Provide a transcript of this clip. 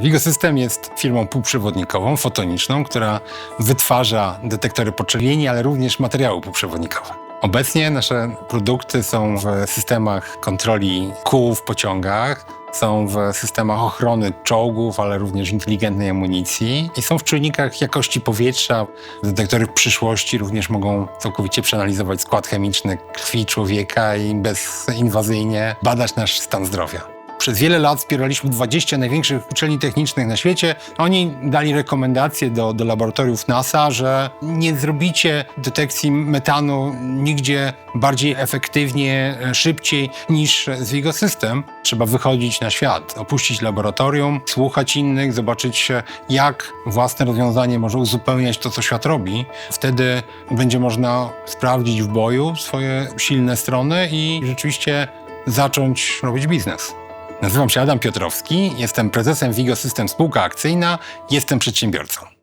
Vigo System jest firmą półprzewodnikową, fotoniczną, która wytwarza detektory poczerwieni, ale również materiały półprzewodnikowe. Obecnie nasze produkty są w systemach kontroli kół w pociągach, są w systemach ochrony czołgów, ale również inteligentnej amunicji i są w czujnikach jakości powietrza. Detektory przyszłości również mogą całkowicie przeanalizować skład chemiczny krwi człowieka i bezinwazyjnie badać nasz stan zdrowia. Przez wiele lat wspieraliśmy 20 największych uczelni technicznych na świecie. Oni dali rekomendacje do, do laboratoriów NASA, że nie zrobicie detekcji metanu nigdzie bardziej efektywnie, e, szybciej niż z Vigo System. Trzeba wychodzić na świat, opuścić laboratorium, słuchać innych, zobaczyć jak własne rozwiązanie może uzupełniać to, co świat robi. Wtedy będzie można sprawdzić w boju swoje silne strony i rzeczywiście zacząć robić biznes. Nazywam się Adam Piotrowski, jestem prezesem Vigo System Spółka Akcyjna, jestem przedsiębiorcą.